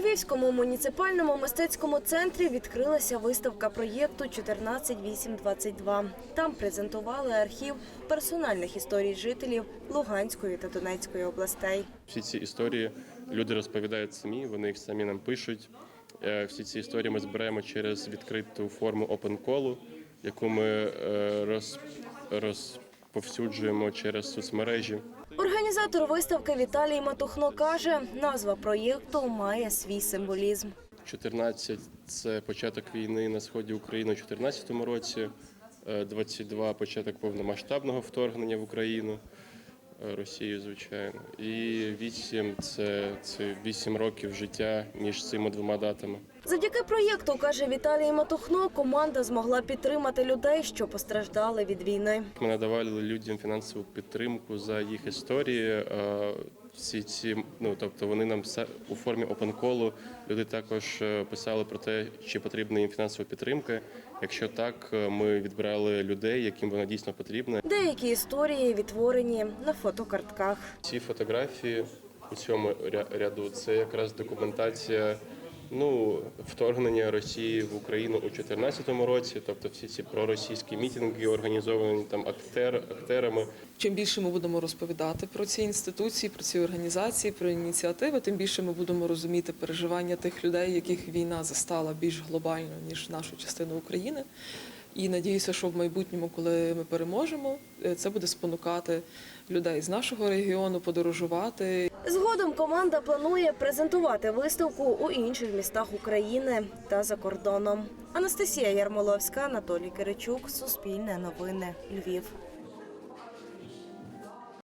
Львівському муніципальному мистецькому центрі відкрилася виставка проєкту 14822. Там презентували архів персональних історій жителів Луганської та Донецької областей. Всі ці історії люди розповідають самі, вони їх самі нам пишуть. Е, Всі ці історії ми збираємо через відкриту форму open call, яку ми е, роз, розповсюджуємо через соцмережі. Організатор виставки Віталій Матухно каже, назва проєкту має свій символізм. 14 – це початок війни на сході України у 2014 році, е, 22 – початок повномасштабного вторгнення в Україну. е, Росію, звичайно, і 8 – це, це 8 років життя між цими двома датами. Завдяки проєкту, каже Віталій Матухно, команда змогла підтримати людей, що постраждали від війни. Ми надавали людям фінансову підтримку за їх історії. Е, Всі ці, ну тобто вони нам у формі опенколу люди також е, писали про те, чи потрібна їм фінансова підтримка. Якщо так, е, ми відбирали людей, яким вона дійсно потрібна. Деякі історії відтворені на фотокартках. Ці фотографії у цьому ряду це якраз документація ну, вторгнення Росії в Україну у 2014 році, тобто всі ці проросійські мітинги, організовані там актер, актерами. Чим більше ми будемо розповідати про ці інституції, про ці організації, про ініціативи, тим більше ми будемо розуміти переживання тих людей, яких війна застала більш глобально ніж нашу частину України. І надіюся, що в майбутньому, коли ми переможемо, це буде спонукати людей з нашого регіону подорожувати Згодом команда планує презентувати виставку у інших містах України та за кордоном. Анастасія Ярмоловська, Анатолій Киричук, Суспільне новини, Львів.